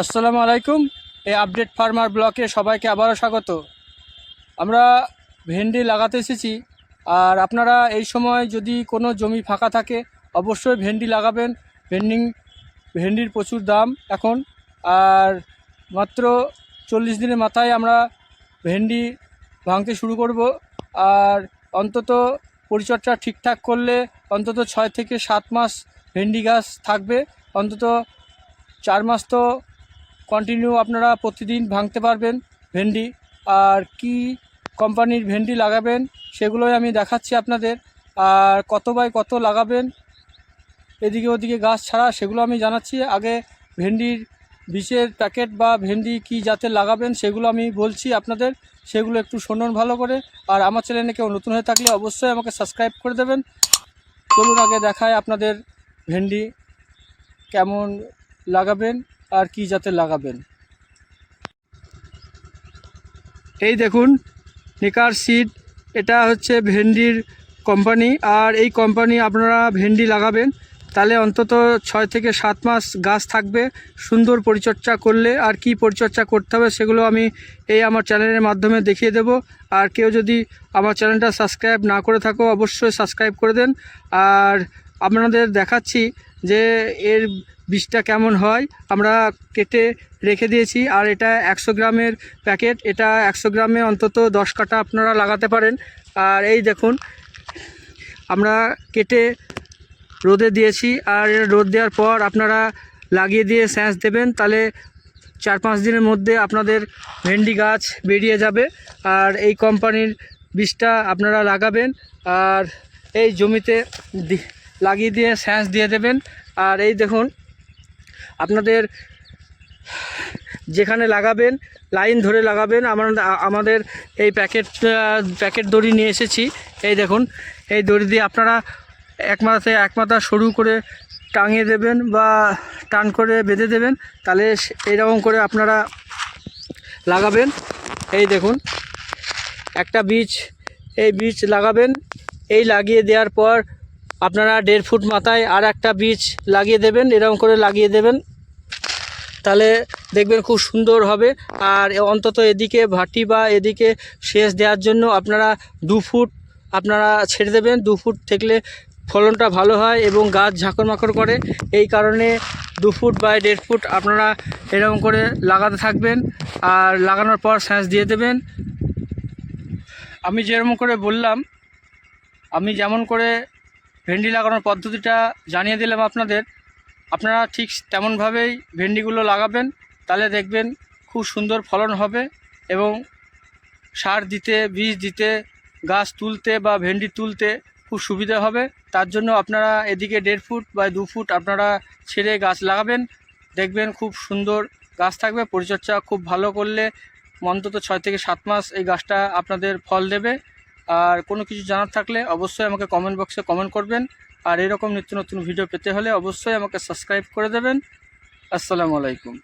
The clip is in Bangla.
আসসালামু আলাইকুম, এই আপডেট ফার্মার ব্লকে সবাইকে আবারও স্বাগত। আমরা ভেন্ডি লাগাতে এসেছি, আর আপনারা এই সময় যদি কোনো জমি ফাঁকা থাকে, অবশ্যই ভেন্ডি লাগাবেন। ভেন্ডিং, ভেন্ডির প্রচুর দাম এখন, আর মাত্র চল্লিশ দিনের মাথায় আমরা ভেন্ডি ভাঙতে শুরু করব। আর অন্তত পরিচর্যা ঠিকঠাক করলে অন্তত ছয় থেকে সাত মাস ভেন্ডি গাছ থাকবে। অন্তত চার মাস তো কন্টিনিউ আপনারা প্রতিদিন ভাঙতে পারবেন ভেন্ডি। আর কি কোম্পানির ভেন্ডি লাগাবেন সেগুলোই আমি দেখাচ্ছি আপনাদের। আর কত বাই কত লাগাবেন, এদিকে ওদিকে গাছ ছাড়া সেগুলো আমি জানাচ্ছি। আগে ভেন্ডির বিষের প্যাকেট বা ভেন্ডি কি যাতে লাগাবেন সেগুলো আমি বলছি আপনাদের। সেগুলো একটু শুনুন ভালো করে। আর আমার চ্যানেলে কেউ নতুন হয়ে থাকলে অবশ্যই আমাকে সাবস্ক্রাইব করে দেবেন। চলুন আগে দেখায় আপনাদের ভেন্ডি কেমন লাগাবেন। আর কি যাতে লাগাবেন। এই দেখুন, নিকার সিড এটা হচ্ছে ভেন্ডির কোম্পানি আর এই কোম্পানি আপনারা ভেন্ডি লাগাবেন, তাহলে অন্তত ছয় থেকে সাত মাস গাছ থাকবে, সুন্দর পরিচর্যা করলে আর কি পরিচর্যা করতে হবে সেগুলো আমি এই আমার চ্যানেলের মাধ্যমে দেখিয়ে দেব। আর কেউ যদি আমার চ্যানেলটা সাবস্ক্রাইব না করে থাকো, অবশ্যই সাবস্ক্রাইব করে দেন। আর আপনাদের দেখাচ্ছি যে এর বিষটা কেমন হয়, আমরা কেটে রেখে দিয়েছি। আর এটা একশো গ্রামের প্যাকেট, এটা একশো গ্রামে অন্তত দশ কাটা আপনারা লাগাতে পারেন। আর এই দেখুন, আমরা কেটে রোদে দিয়েছি। আর রোদ দেওয়ার পর আপনারা লাগিয়ে দিয়ে স্যাঁচ দেবেন, তাহলে চার পাঁচ দিনের মধ্যে আপনাদের ভেন্ডি গাছ বেরিয়ে যাবে। আর এই কোম্পানির বীজটা আপনারা লাগাবেন। আর এই জমিতে লাগিয়ে দিয়ে স্যাঁচ দিয়ে দেবেন। আর এই দেখুন, আপনাদের যেখানে লাগাবেন, লাইন ধরে লাগাবেন, আমার, আমাদের এই প্যাকেট প্যাকেট দড়ি নিয়ে এসেছি। এই দেখুন, এই দড়ি দিয়ে আপনারা এক মাথাতে এক মাথা সরু করে টাঙিয়ে দেবেন বা টান করে বেঁধে দেবেন, তাহলে এইরকম করে আপনারা লাগাবেন। এই দেখুন, একটা বীজ, এই বীজ লাগাবেন। এই লাগিয়ে দেওয়ার পর আপনারা দেড় ফুট মাথায় আর একটা বীজ লাগিয়ে দেবেন, এরকম করে লাগিয়ে দেবেন। তাহলে দেখবেন খুব সুন্দর হবে। আর অন্তত এদিকে ভাটি বা এদিকে সেচ দেওয়ার জন্য আপনারা দু ফুট আপনারা ছেড়ে দেবেন। দু ফুট থাকলে ফলনটা ভালো হয় এবং গাছ ঝাঁকড় মাকড় করে। এই কারণে দু ফুট বা দেড় ফুট আপনারা এরকম করে লাগাতে থাকবেন। আর লাগানোর পর স্যাঁচ দিয়ে দেবেন। আমি যেরকম করে বললাম, আমি যেমন করে ভেন্ডি লাগানোর পদ্ধতিটা জানিয়ে দিলাম আপনাদের। আপনারা ঠিক তেমনভাবেই ভেন্ডিগুলো লাগাবেন, তাহলে দেখবেন খুব সুন্দর ফলন হবে এবং সার দিতে, বীজ দিতে, গাছ তুলতে বা ভেন্ডি তুলতে খুব সুবিধা হবে। তার জন্য আপনারা এদিকে দেড় ফুট বা দু ফুট আপনারা ছেড়ে গাছ লাগাবেন। দেখবেন খুব সুন্দর গাছ থাকবে। পরিচর্যা খুব ভালো করলে অন্তত ছয় থেকে সাত মাস এই গাছটা আপনাদের ফল দেবে। আর কোনো কিছু জানার থাকলে অবশ্যই আমাকে কমেন্ট বক্সে কমেন্ট করবেন। আর এরকম নিত্য নতুন ভিডিও পেতে হলে অবশ্যই আমাকে সাবস্ক্রাইব করে দেবেন। আসসালামু আলাইকুম।